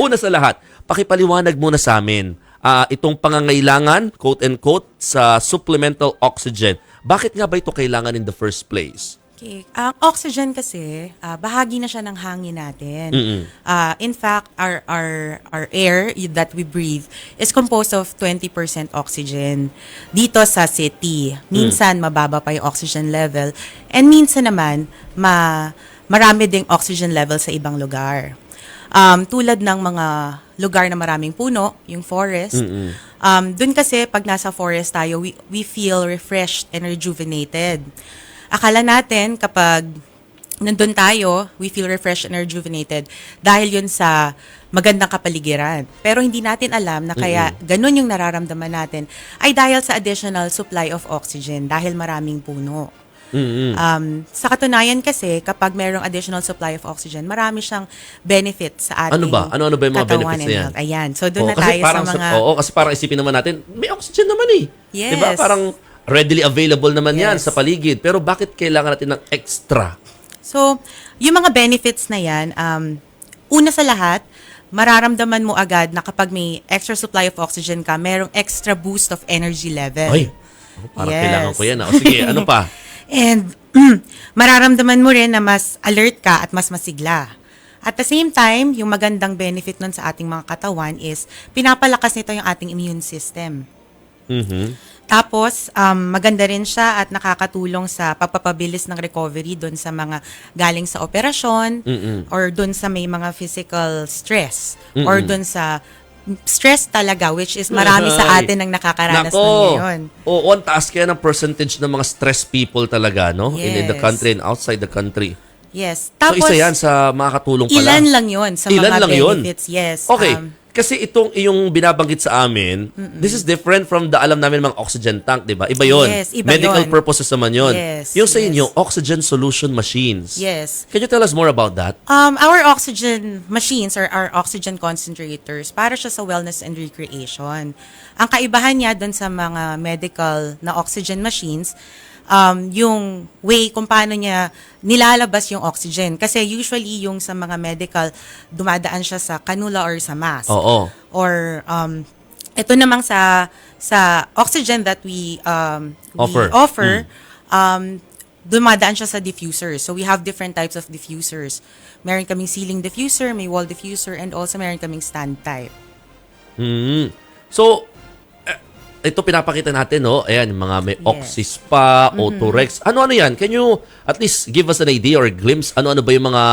Una sa lahat, pakipaliwanag muna sa amin ah, itong pangangailangan, quote and quote, sa supplemental oxygen. Bakit nga ba ito kailangan in the first place? Okay. Ang oxygen kasi, ah, bahagi na siya ng hangin natin. Mm-mm. Ah, in fact, our, our, our air that we breathe is composed of 20% oxygen. Dito sa city, minsan mababa pa yung oxygen level. And minsan naman, ma, marami ding oxygen level sa ibang lugar. Um, tulad ng mga lugar na maraming puno, yung forest. Um, Doon kasi, pag nasa forest tayo, we, we feel refreshed and rejuvenated. Akala natin kapag nandun tayo, we feel refreshed and rejuvenated dahil yun sa magandang kapaligiran. Pero hindi natin alam na kaya ganun yung nararamdaman natin ay dahil sa additional supply of oxygen dahil maraming puno. Mm-mm. Um, sa katunayan kasi, kapag mayroong additional supply of oxygen, marami siyang benefit sa ating Ano ba? Ano-ano ba yung mga katawan benefits and na yan? health. Ayan. So, doon Oo, na kasi tayo sa parang mga... oo, kasi parang isipin naman natin, may oxygen naman eh. Yes. 'Di ba? Parang readily available naman 'yan Yes. sa paligid. Pero bakit kailangan natin ng extra? So, yung mga benefits na yan, um, una sa lahat, mararamdaman mo agad na kapag may extra supply of oxygen ka, merong extra boost of energy level. Ay, parang Yes. kailangan ko 'yan. ah. O sige, ano pa? And mararamdaman mo rin na mas alert ka at mas masigla. At the same time, yung magandang benefit nun sa ating mga katawan is pinapalakas nito yung ating immune system. Mhm. Tapos, um, maganda rin siya at nakakatulong sa pagpapabilis ng recovery doon sa mga galing sa operasyon Mm-mm. or doon sa may mga physical stress or doon sa stress talaga which is marami sa Ay. atin ang nakakaranas Nako. ng ngayon. Oo, ang taas kaya ng percentage ng mga stress people talaga, no? In, in the Yes. country and outside the country. Yes. so, Tapos, isa yan sa makakatulong pala. ilan lang yon sa Ilan mga lang yun? benefits. Yes. Okay. Um, kasi itong iyong binabanggit sa amin, this is different from the alam namin mga oxygen tank, di ba? Iba yon. Yes, iba Medical yun. purposes naman yon. Yes, yung sa yes. inyo, oxygen solution machines. yes. Can you tell us more about that? Um, our oxygen machines or our oxygen concentrators, para siya sa wellness and recreation. Ang kaibahan niya doon sa mga medical na oxygen machines, um, yung way kung paano niya nilalabas yung oxygen. Kasi usually yung sa mga medical, dumadaan siya sa cannula or sa mask. Oo. Or um, ito namang sa sa oxygen that we um, we Offer. offer um, dumadaan siya sa diffuser. So we have different types of diffusers. Meron kaming ceiling diffuser, may wall diffuser, and also meron kaming stand type. Hmm. So, ito pinapakita natin, no? Ayan, mga may Yes. Oxyspa, Otorex. Ano-ano yan? Can you at least give us an idea or a glimpse? Ano-ano ba yung mga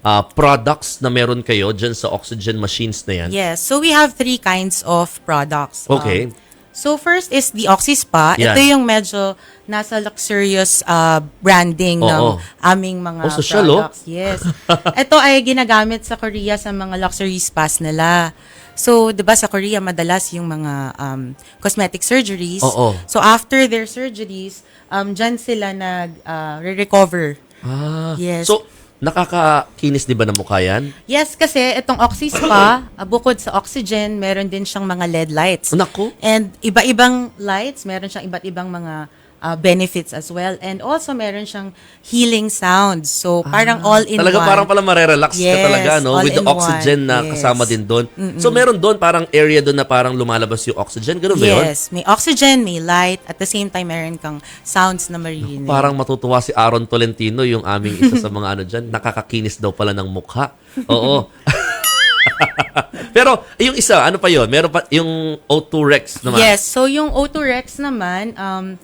ah, products na meron kayo dyan sa oxygen machines na yan? Yes. So we have three kinds of products. Okay. Um, so first is the Oxyspa. Yan. Ito yung medyo nasa luxurious uh, branding Oo. ng aming mga Oh, social, oh. products. Yes. Ito ay ginagamit sa Korea sa mga luxury spas nila. So, 'di ba sa Korea madalas yung mga um, cosmetic surgeries. Oo. So after their surgeries, um diyan sila nag uh, re-recover. Ah. Yes. So, nakakakinis di ba ng mukha yan? Yes, kasi itong Oxyspa, uh, bukod sa oxygen, meron din siyang mga LED lights. Naku. And iba-ibang lights, meron siyang iba't ibang mga uh, benefits as well. And also meron siyang healing sounds. So parang all in Talaga one. parang pala marerelax ka Yes, talaga, no? all With the in oxygen one. na Yes. kasama din doon. So, meron doon parang area doon na parang lumalabas yung oxygen. Ganun ba yun? Yes, may oxygen, may light. At the same time, meron kang sounds na maririnig. Parang matutuwa si Aaron Tolentino, yung aming isa sa mga ano dyan. Nakakakinis daw pala ng mukha. Oo. Pero yung isa, ano pa yon? Meron pa yung O2 Rex naman. Yes, so yung O2 Rex naman, um,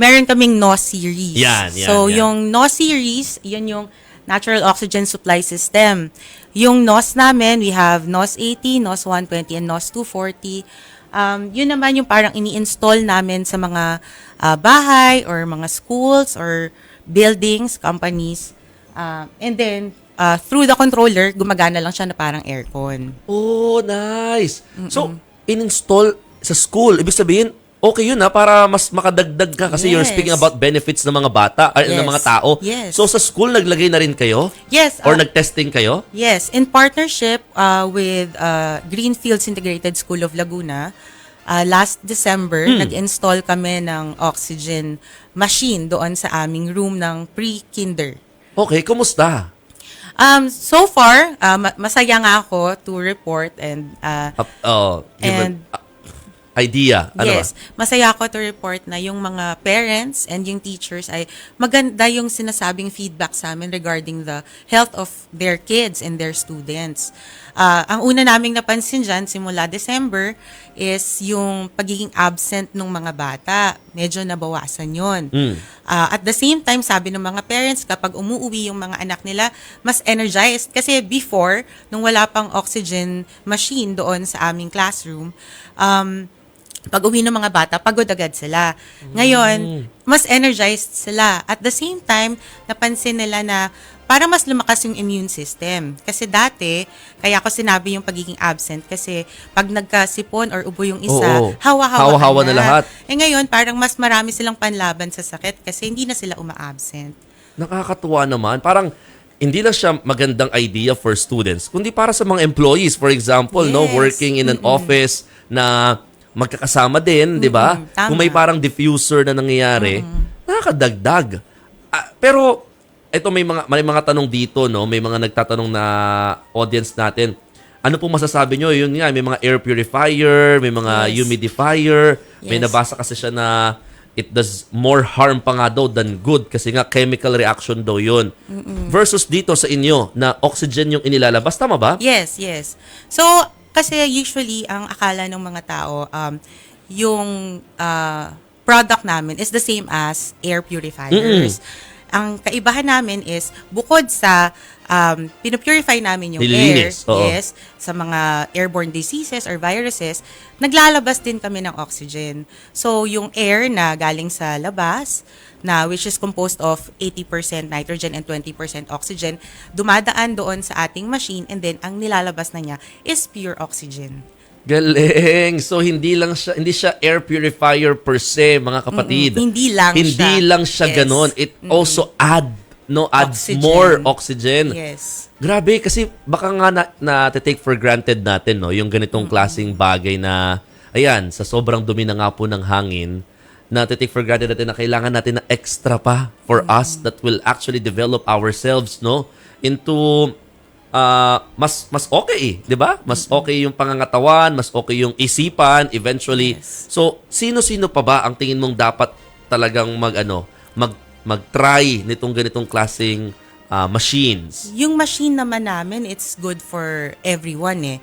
meron kaming NOS series. Yan, yan, So yan. yung NOS series, yun yung Natural Oxygen Supply System. Yung NOS namin, we have NOS 80, NOS 120, and NOS 240. Um, yun naman yung parang ini-install namin sa mga ah, bahay or mga schools or buildings, companies. Ah, and then, ah, through the controller, gumagana lang siya na parang aircon. Oh, nice. So, in-install sa school. Ibig sabihin, okay yun ha, para mas makadagdag ka kasi you're Yes. speaking about benefits ng mga bata, ay, ng Yes. mga tao. Yes. So, sa school, naglagay na rin kayo? Yes. Or ah, nag-testing kayo? Yes, in partnership uh, with uh, Greenfields Integrated School of Laguna, uh, last December, nag-install kami ng oxygen machine doon sa aming room ng pre-kinder. Okay, kumusta? Um, so far, uh, ma- masaya nga ako to report and uh, Up, oh, And- uh, idea. Ano yes, masaya ako to report na yung mga parents and yung teachers ay maganda yung sinasabing feedback sa amin regarding the health of their kids and their students. Ah, ang una naming napansin dyan, simula December, is yung pagiging absent ng mga bata. Medyo nabawasan yon. Mm. Ah, at the same time, sabi ng mga parents, kapag umuwi yung mga anak nila, mas energized. Kasi before, nung wala pang oxygen machine doon sa aming classroom, um, pag uwi ng mga bata, pagod agad sila. Ngayon, mas energized sila. At the same time, napansin nila na para mas lumakas yung immune system. Kasi dati, kaya ako sinabi yung pagiging absent kasi pag nagkasipon or ubo yung isa, Oo. hawa-hawa, Hawa-hawa na lahat. Eh ngayon, parang mas marami silang panlaban sa sakit kasi hindi na sila uma-absent. Nakakatuwa naman. Parang hindi lang siya magandang idea for students, kundi para sa mga employees. For example, no, Yes. working in an office na magkakasama din, 'di ba? Kung may parang diffuser na nangyayari, nakakadagdag. Ah, pero ito may mga may mga tanong dito, no? May mga nagtatanong na audience natin. Ano pong masasabi nyo? Yun nga, may mga air purifier, may mga Yes. humidifier, may Yes. nabasa kasi siya na it does more harm pa nga daw than good kasi nga chemical reaction daw yun. Versus dito sa inyo na oxygen yung inilalabas. Tama ba? Yes, yes. So, kasi usually, ang akala ng mga tao, um, yung uh, product namin is the same as air purifiers. Ang kaibahan namin is, bukod sa um, pinupurify namin yung Nililinis, air, oo. yes, sa mga airborne diseases or viruses, naglalabas din kami ng oxygen. So, yung air na galing sa labas, na which is composed of 80% nitrogen and 20% oxygen, dumadaan doon sa ating machine and then ang nilalabas na niya is pure oxygen. Galing. So hindi lang siya hindi siya air purifier per se, mga kapatid. Mm-mm. Hindi lang Hindi siya. lang siya Yes. ganon. It also add no adds Oxygen. more oxygen. Yes. Grabe kasi baka nga na, na take for granted natin no yung ganitong klasing bagay na ayan sa sobrang dumi na nga po ng hangin na take for granted natin na kailangan natin na extra pa for us that will actually develop ourselves no into ah, mas mas okay, eh, 'di ba? Mas okay yung pangangatawan, mas okay yung isipan eventually. Yes. So, sino-sino pa ba ang tingin mong dapat talagang mag ano, mag mag-try nitong ganitong klasing ah, machines? Yung machine naman namin, it's good for everyone eh.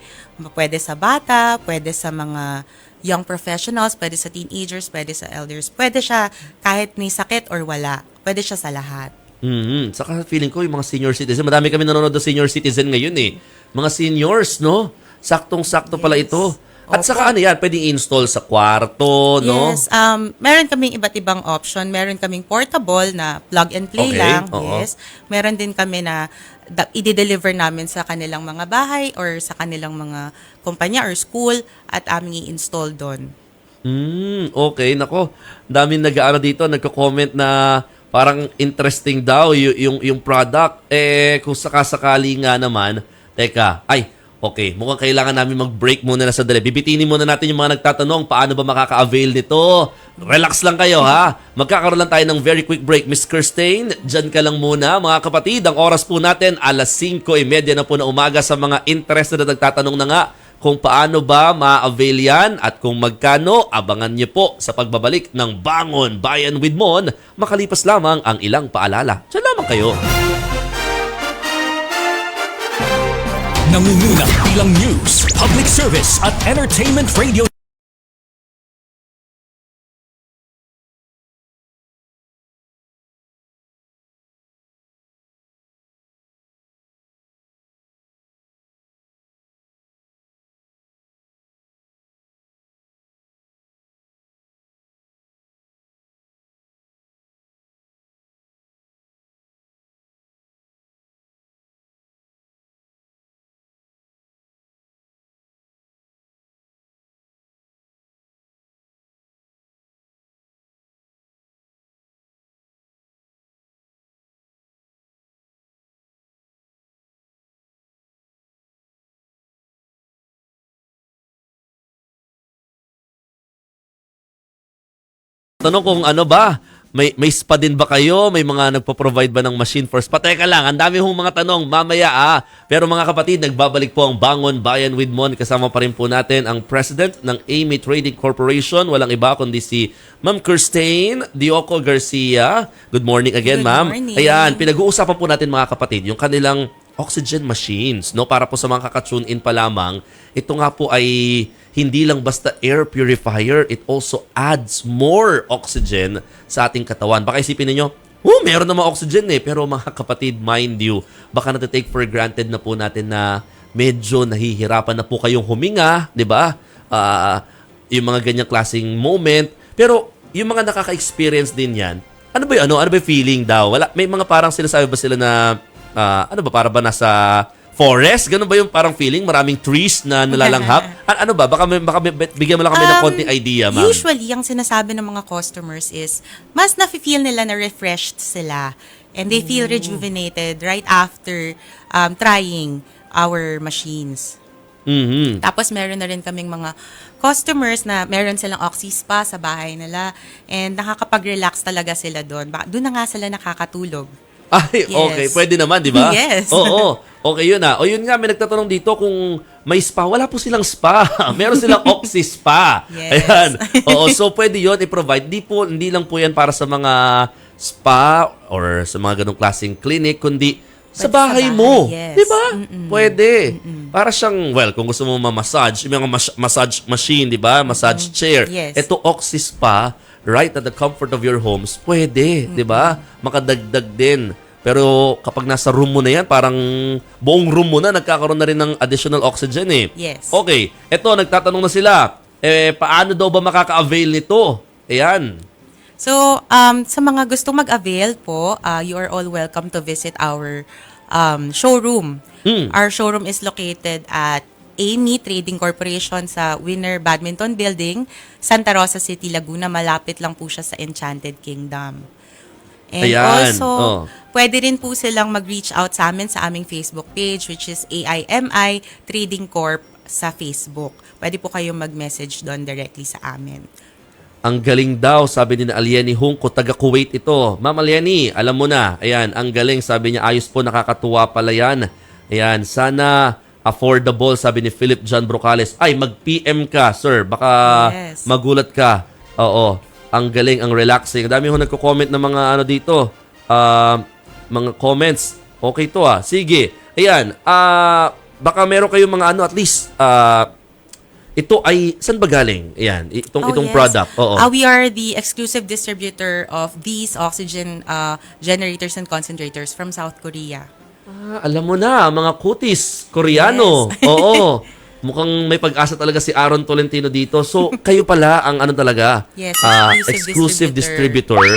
Pwede sa bata, pwede sa mga young professionals, pwede sa teenagers, pwede sa elders. Pwede siya kahit may sakit or wala. Pwede siya sa lahat. Mhm. Saka feeling ko yung mga senior citizen, madami kami nanonood ng senior citizen ngayon eh. Mga seniors, no? Saktong-sakto pala Yes. ito. At Opo. saka ano yan, pwedeng install sa kwarto, no? Yes, um, meron kaming iba't ibang option. Meron kaming portable na plug and play Okay, lang. oo. Yes. Meron din kami na i-deliver namin sa kanilang mga bahay or sa kanilang mga kumpanya or school at aming i-install doon. Hmm, okay. Nako, daming nag-ano dito, nagko-comment na parang interesting daw y- yung, yung product. Eh, kung sakasakali nga naman, teka, ay, okay, mukhang kailangan namin mag-break muna na sandali. Bibitinin muna natin yung mga nagtatanong, paano ba makaka-avail nito? Relax lang kayo, ha? Magkakaroon lang tayo ng very quick break. Miss Kirstein, dyan ka lang muna. Mga kapatid, ang oras po natin, alas 5.30 na po na umaga sa mga interested na nagtatanong na nga kung paano ba ma-avail yan at kung magkano, abangan niyo po sa pagbabalik ng Bangon Bayan with Mon makalipas lamang ang ilang paalala. Diyan lamang kayo. Nangunguna bilang news, public service at entertainment radio Tanong kung ano ba, may, may spa din ba kayo? May mga nagpo-provide ba ng machine for spa? Teka lang, ang dami hong mga tanong mamaya ah. Pero mga kapatid, nagbabalik po ang Bangon Bayan with Mon. Kasama pa rin po natin ang President ng Amy Trading Corporation. Walang iba kundi si Ma'am Kirstine Dioco Garcia. Good morning again, Good ma'am. morning. Ayan, pinag-uusapan po natin mga kapatid, yung kanilang oxygen machines, no? Para po sa mga kaka-tune in pa lamang, ito nga po ay hindi lang basta air purifier, it also adds more oxygen sa ating katawan. Baka isipin niyo, oh, meron naman oxygen eh. Pero mga kapatid, mind you, baka natitake for granted na po natin na medyo nahihirapan na po kayong huminga, di ba? Ah, yung mga ganyang klaseng moment. Pero yung mga nakaka-experience din yan, ano ba yung ano? Ano ba yung feeling daw? Wala, may mga parang sinasabi ba sila na, ah, ano ba, para ba nasa forest? Ganun ba yung parang feeling? Maraming trees na nalalanghap? A- ano ba? Baka, may, baka may- bigyan mo lang kami ng Um, konting idea, ma'am. Usually, ang sinasabi ng mga customers is, mas nafe-feel nila na refreshed sila. And they feel rejuvenated right after um, trying our machines. Mhm. Tapos meron na rin kaming mga customers na meron silang oxy spa sa bahay nila and nakakapag-relax talaga sila doon. Doon na nga sila nakakatulog. Ay, Yes. okay. Pwede naman, di ba? Yes. Oo. Okay yun ah. O yun nga, may nagtatanong dito kung may spa. Wala po silang spa. Meron silang Oxy Spa. Yes. Ayan. Oo, so pwede yun i-provide. Di po, hindi lang po yan para sa mga spa or sa mga ganong klaseng clinic, kundi sa Pwede sa bahay bahay, mo. yes. Di ba? Pwede. Para siyang, well, kung gusto mo ma-massage, yung mga mas- massage machine, di ba? Massage chair. Yes. Ito, Oxy Spa, right at the comfort of your homes, pwede, di ba? Makadagdag din. Pero kapag nasa room mo na yan, parang buong room mo na, nagkakaroon na rin ng additional oxygen eh. Yes. Okay, eto, nagtatanong na sila, eh, paano daw ba makaka-avail nito? Ayan. So, um, sa mga gustong mag-avail po, uh, you are all welcome to visit our um, showroom. Mm. Our showroom is located at Amy Trading Corporation sa Winner Badminton Building, Santa Rosa City, Laguna. Malapit lang po siya sa Enchanted Kingdom. And Ayan, also, oh. pwede rin po silang mag-reach out sa amin sa aming Facebook page, which is AIMI Trading Corp sa Facebook. Pwede po kayong mag-message doon directly sa amin. Ang galing daw, sabi ni Alieni Hungko, taga Kuwait ito. Ma'am Alieni, alam mo na. Ayan, ang galing. Sabi niya, ayos po, nakakatuwa pala yan. Ayan, sana affordable, sabi ni Philip John Brocales. Ay, mag-PM ka, sir. Baka Yes. magulat ka. Oo, ang galing, ang relaxing. Dami ho nagko-comment ng mga ano dito. Ah, mga comments. Okay to ah. Sige. Ayan, ah, baka meron kayong mga ano, at least, ah, ito ay, saan ba galing? Ayan, itong, Oh, itong yes. product. Oo. Uh, we are the exclusive distributor of these oxygen uh, generators and concentrators from South Korea. Ah, alam mo na, mga kutis, Koreano. Oo. Mukhang may pag-asa talaga si Aaron Tolentino dito. So, kayo pala ang ano talaga? Yes, ah, exclusive exclusive distributor.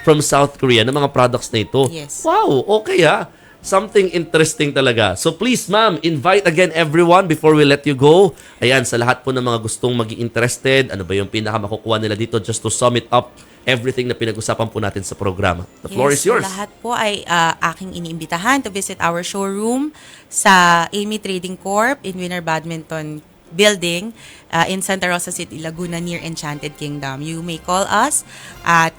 from South Korea ng mga products na ito. Yes. Wow, okay ah. Something interesting talaga. So please, ma'am, invite again everyone before we let you go. Ayan, sa lahat po ng mga gustong maging interested, ano ba yung pinaka makukuha nila dito just to sum it up everything na pinag-usapan po natin sa programa. The floor is Yes, yours. Lahat po ay uh, aking iniimbitahan to visit our showroom sa Amy Trading Corp in Winner Badminton Building uh, in Santa Rosa City, Laguna near Enchanted Kingdom. You may call us at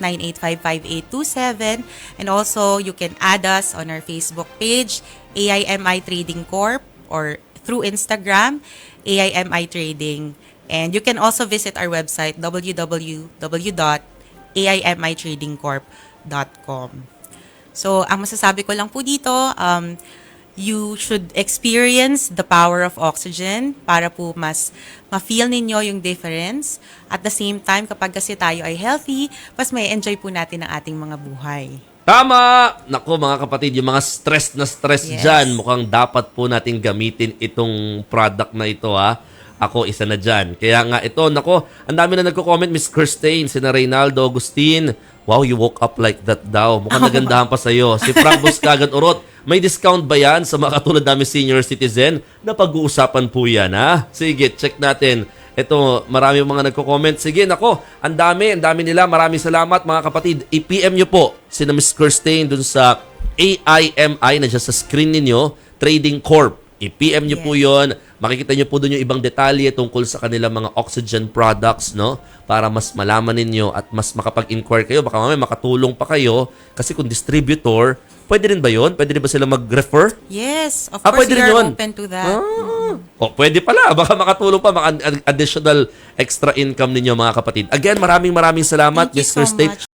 0918-9855-827 and also you can add us on our Facebook page AIMI Trading Corp or through Instagram AIMI Trading and you can also visit our website www.aimitradingcorp.com. So, ang masasabi ko lang po dito, um, you should experience the power of oxygen para po mas ma-feel ninyo yung difference. At the same time, kapag kasi tayo ay healthy, mas may enjoy po natin ang ating mga buhay. Tama! Nako mga kapatid, yung mga stress na stress Yes. dyan, mukhang dapat po natin gamitin itong product na ito ha. Ako isa na dyan. Kaya nga ito, nako, ang dami na nagko-comment, Miss Kirsten, si na Reynaldo Agustin. Wow, you woke up like that daw. Mukhang nagandahan pa sa'yo. Si Frank Buscagan Urot, may discount ba yan sa mga katulad namin senior citizen? Na pag-uusapan po yan, ha? Sige, check natin. Ito, marami mga nagko-comment. Sige, nako, ang dami, ang dami nila. Maraming salamat mga kapatid. I-PM nyo po si na Miss Kirsten dun sa AIMI na dyan sa screen ninyo, Trading Corp. I-PM nyo po yon. Makikita nyo po doon yung ibang detalye tungkol sa kanilang mga oxygen products, no? Para mas malaman ninyo at mas makapag-inquire kayo. Baka mamaya makatulong pa kayo. Kasi kung distributor, pwede rin ba yon? Pwede rin ba sila mag-refer? Yes, of Ah, course pwede we rin are yun. open to that. Ah. O, pwede pala. Baka makatulong pa, mga ad- additional extra income ninyo mga kapatid. Again, maraming maraming salamat, Thank you Miss so Christine.